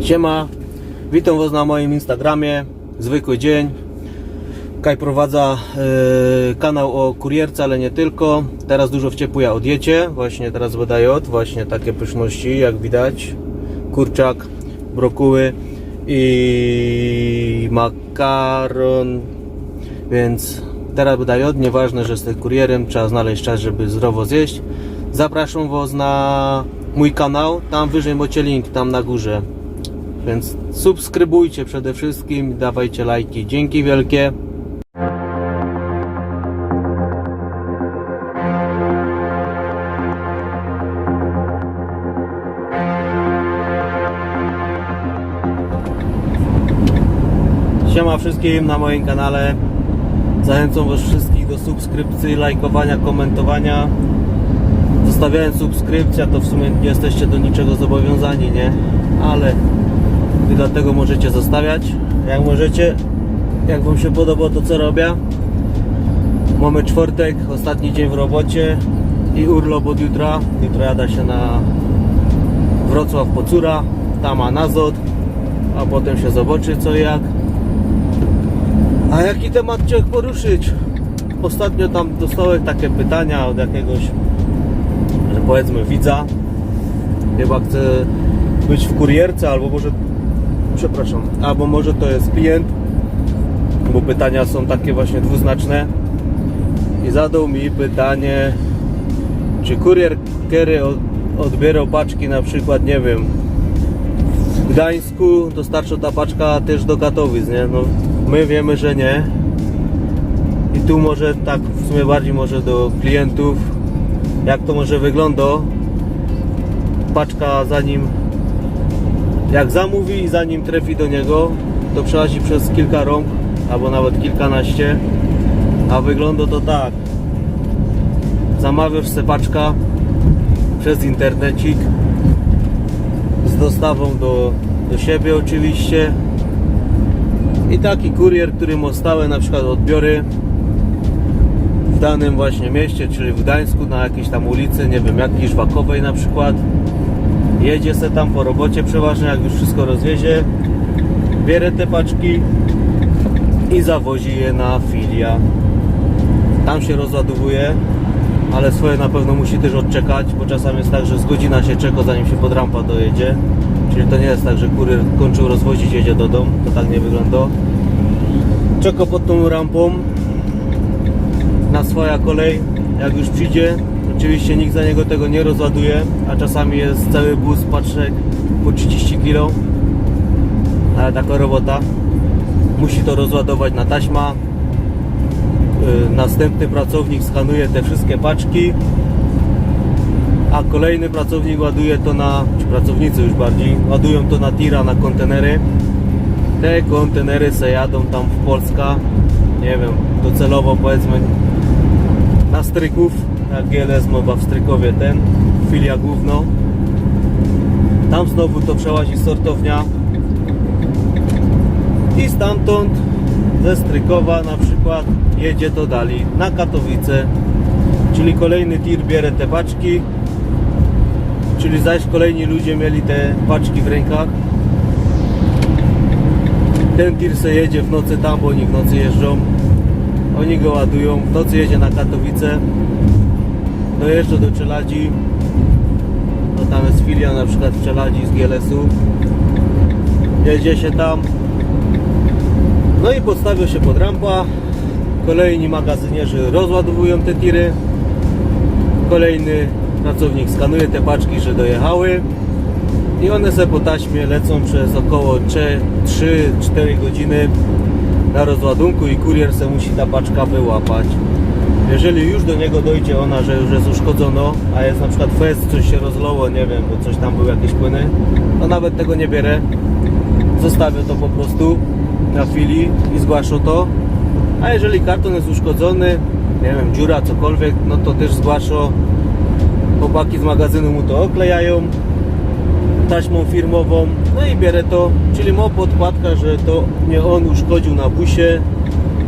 Siema, witam Was na moim Instagramie. Zwykły dzień. Kaj prowadza e, kanał o kurierce, ale nie tylko. Teraz dużo wciepuje o diecie. Właśnie teraz wydaje od właśnie takie pyszności, jak widać. Kurczak, brokuły i makaron. Więc teraz wydaje od. Nieważne, że jesteś kurierem, trzeba znaleźć czas, żeby zdrowo zjeść. Zapraszam Was na mój kanał. Tam wyżej macie link, tam na górze. Więc subskrybujcie przede wszystkim, dawajcie lajki. Dzięki wielkie. Siema wszystkim na moim kanale. Zachęcam Was wszystkich do subskrypcji, lajkowania, komentowania. Zostawiając subskrypcję, to w sumie nie jesteście do niczego zobowiązani, nie? Ale Wy dlatego możecie zostawiać, jak możecie, jak Wam się podoba to co robię. Mamy czwartek, ostatni dzień w robocie i urlop od jutra. Jutro jada się na Wrocław Pocura, tam ma Nazot, a potem się zobaczy co i jak. A jaki temat chciałem poruszyć? Ostatnio tam dostałem takie pytania od jakiegoś, że powiedzmy widza. Chyba chce być w kurierce, albo może, przepraszam, albo może to jest klient, bo pytania są takie właśnie dwuznaczne. I zadał mi pytanie, czy kurier Kery od- odbierał paczki na przykład, nie wiem, w Gdańsku dostarcza ta paczka też do Katowic, nie? No, my wiemy, że nie. I tu może tak w sumie bardziej może do klientów, jak to może wygląda. Paczka zanim jak zamówi i zanim trafi do niego, to przechodzi przez kilka rąk, albo nawet kilkanaście. A wygląda to tak. Zamawiasz se paczka przez internecik z dostawą do, do siebie oczywiście i taki kurier, który ma stałe na przykład odbiory w danym właśnie mieście, czyli w Gdańsku na jakiejś tam ulicy, nie wiem, jakiejś Wakowej na przykład jedzie se tam po robocie przeważnie, jak już wszystko rozwiezie bierze te paczki i zawozi je na filia tam się rozładowuje ale swoje na pewno musi też odczekać, bo czasami jest tak, że z godzina się czeka zanim się pod rampa dojedzie. Czyli to nie jest tak, że kurier kończył rozwozić, jedzie do domu, to tak nie wygląda. Czeka pod tą rampą na swoja kolej, jak już przyjdzie. Oczywiście nikt za niego tego nie rozładuje, a czasami jest cały bus paczek po 30 kg. Ale taka robota. Musi to rozładować na taśma, Y, następny pracownik skanuje te wszystkie paczki, a kolejny pracownik ładuje to na, czy pracownicy już bardziej, ładują to na tira, na kontenery. Te kontenery se jadą tam w Polska, nie wiem, docelowo powiedzmy na Stryków, jak GLS mowa w Strykowie ten, filia główną. Tam znowu to przełazi sortownia. I stamtąd ze Strykowa na przykład jedzie to dalej na Katowice. Czyli kolejny tir bierze te paczki. Czyli zaś kolejni ludzie mieli te paczki w rękach. Ten tir se jedzie w nocy tam, bo oni w nocy jeżdżą. Oni go ładują, w nocy jedzie na Katowice dojeżdża do Czeladzi no tam jest filia na przykład w Czeladzi z GLS-u jedzie się tam no i podstawia się pod rampa. Kolejni magazynierzy rozładowują te tiry. Kolejny pracownik skanuje te paczki, że dojechały. I one sobie po taśmie lecą przez około 3-4 godziny na rozładunku i kurier se musi ta paczka wyłapać. Jeżeli już do niego dojdzie ona, że już jest uszkodzono, a jest na przykład fest, coś się rozlało, nie wiem, bo coś tam były jakieś płyny, to nawet tego nie bierę. Zostawię to po prostu na chwili i zgłaszę to. A jeżeli karton jest uszkodzony, nie wiem, dziura, cokolwiek, no to też zgłaszę. Chłopaki z magazynu mu to oklejają taśmą firmową, no i bierę to, czyli ma podkładka, że to nie on uszkodził na busie,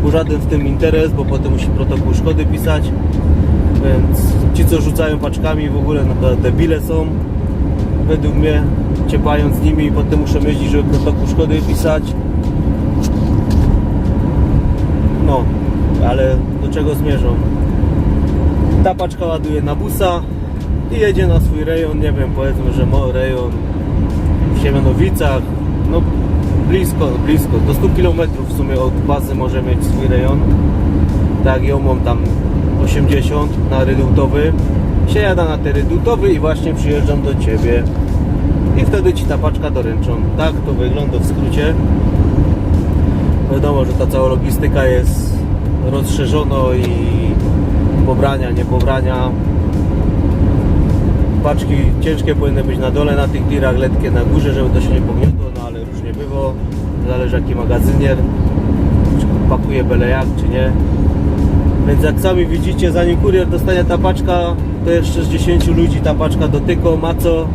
bo żaden w tym interes, bo potem musi protokół szkody pisać, więc ci co rzucają paczkami w ogóle no debile są, według mnie ciepając nimi i potem muszą jeździć, żeby protokół szkody pisać. No, ale do czego zmierzą? Ta paczka ładuje na busa i jedzie na swój rejon, nie wiem, powiedzmy, że rejon w Siemianowicach, no blisko, blisko, do 100 km w sumie od bazy może mieć swój rejon. Tak, ją mam tam 80 na redutowy. Się jada na ten redutowy i właśnie przyjeżdżam do Ciebie. I wtedy Ci ta paczka doręczą. Tak to wygląda w skrócie. Wiadomo, że ta cała logistyka jest rozszerzona i pobrania, nie pobrania. Paczki ciężkie powinny być na dole, na tych tirach, letkie na górze, żeby to się nie pogniotło, no ale różnie bywa. Zależy jaki magazynier, czy pakuje byle jak, czy nie. Więc jak sami widzicie, zanim kurier dostanie ta paczka, to jeszcze z 10 ludzi ta paczka dotyka, ma co,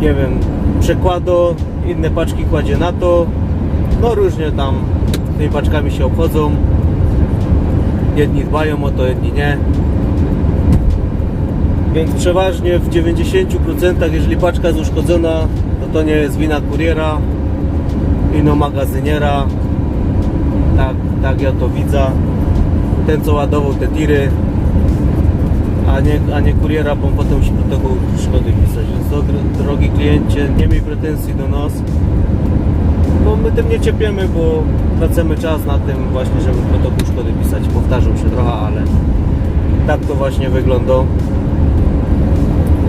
nie wiem, przekłado, inne paczki kładzie na to. No różnie tam tymi paczkami się obchodzą. Jedni dbają o to, jedni nie. Więc przeważnie w 90% jeżeli paczka jest uszkodzona, to to nie jest wina kuriera, ino magazyniera. Tak, tak ja to widzę. Ten co ładował te tiry, a nie, a nie kuriera, bo potem musi protokół szkody pisać. Więc dro- drogi kliencie, nie miej pretensji do nas. Bo my tym nie cierpiemy, bo tracimy czas na tym właśnie, żeby protokół szkody pisać. Powtarzam się trochę, ale tak to właśnie wygląda.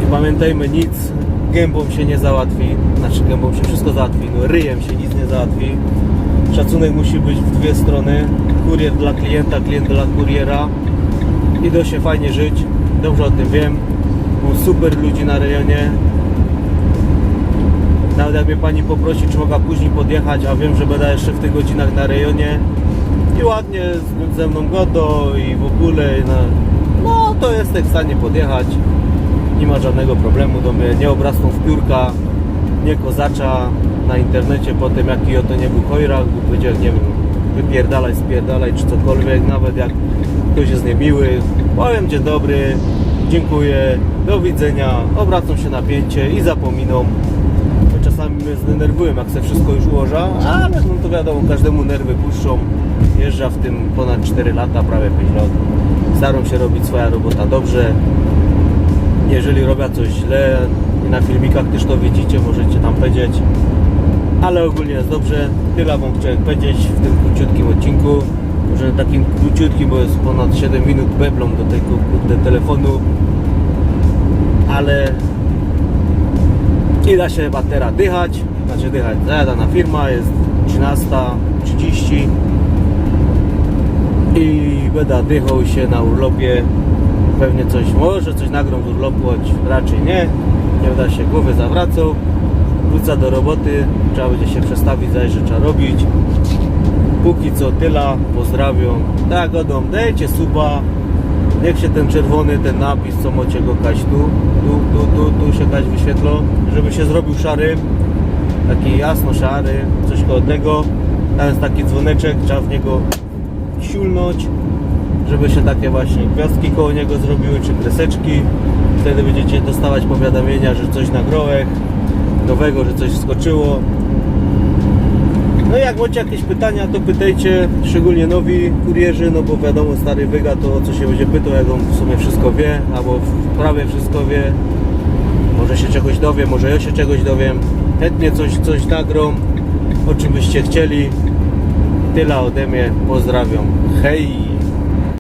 I pamiętajmy, nic gębą się nie załatwi. Znaczy gębą się wszystko załatwi, no ryjem się nic nie załatwi. Szacunek musi być w dwie strony. Kurier dla klienta, klient dla kuriera. I da się fajnie żyć. Dobrze o tym wiem. Mam super ludzi na rejonie. Nawet jak mnie pani poprosi, czy mogę później podjechać, a wiem, że będę jeszcze w tych godzinach na rejonie i ładnie ze mną godo i w ogóle, no, no to jestem w stanie podjechać. Nie ma żadnego problemu do mnie, nie obrasną w piórka, nie kozacza na internecie po tym, jaki oto nie był chojrak, bo powiedział, nie wiem, wypierdalaj, spierdalaj, czy cokolwiek, nawet jak ktoś jest niemiły, powiem dzień dobry, dziękuję, do widzenia, obracam się na pięcie i zapominam. Bo Czasami mnie zdenerwują, jak se wszystko już ułoża, ale no to wiadomo, każdemu nerwy puszczą. Jeżdża w tym ponad 4 lata, prawie 5 lat. Staram się robić swoja robota dobrze. Jeżeli robię coś źle, na filmikach też to widzicie, możecie tam powiedzieć. Ale ogólnie jest dobrze. Tyle wam chciałem powiedzieć w tym króciutkim odcinku. Może takim króciutkim, bo jest ponad 7 minut beblą do tego kurde telefonu. Ale i da się chyba teraz dychać, znaczy dychać, zajadana firma, jest 13.30 i będę dychał się na urlopie, pewnie coś, może coś nagram z urlopu, choć raczej nie, nie będę się głowy zawracał, wrócę do roboty, trzeba będzie się przestawić, zajrzeć, trzeba robić. Póki co tyle, pozdrawiam, tak godą, dajcie suba, Niech się ten czerwony, ten napis, co macie go kać tu, tu, tu, tu, tu się kać wyświetlo, żeby się zrobił szary, taki jasno szary, coś koło tego. Tam jest taki dzwoneczek, trzeba w niego siulnąć, żeby się takie właśnie gwiazdki koło niego zrobiły, czy kreseczki. Wtedy będziecie dostawać powiadomienia, że coś nagrałeś, nowego, że coś wskoczyło. No jak macie jakieś pytania, to pytajcie, szczególnie nowi kurierzy, no bo wiadomo, stary wyga to co się będzie pytał, jak on w sumie wszystko wie, albo prawie wszystko wie. Może się czegoś dowie, może ja się czegoś dowiem. Chętnie coś, coś nagrą, o czym byście chcieli. Tyle ode mnie, pozdrawiam. Hej!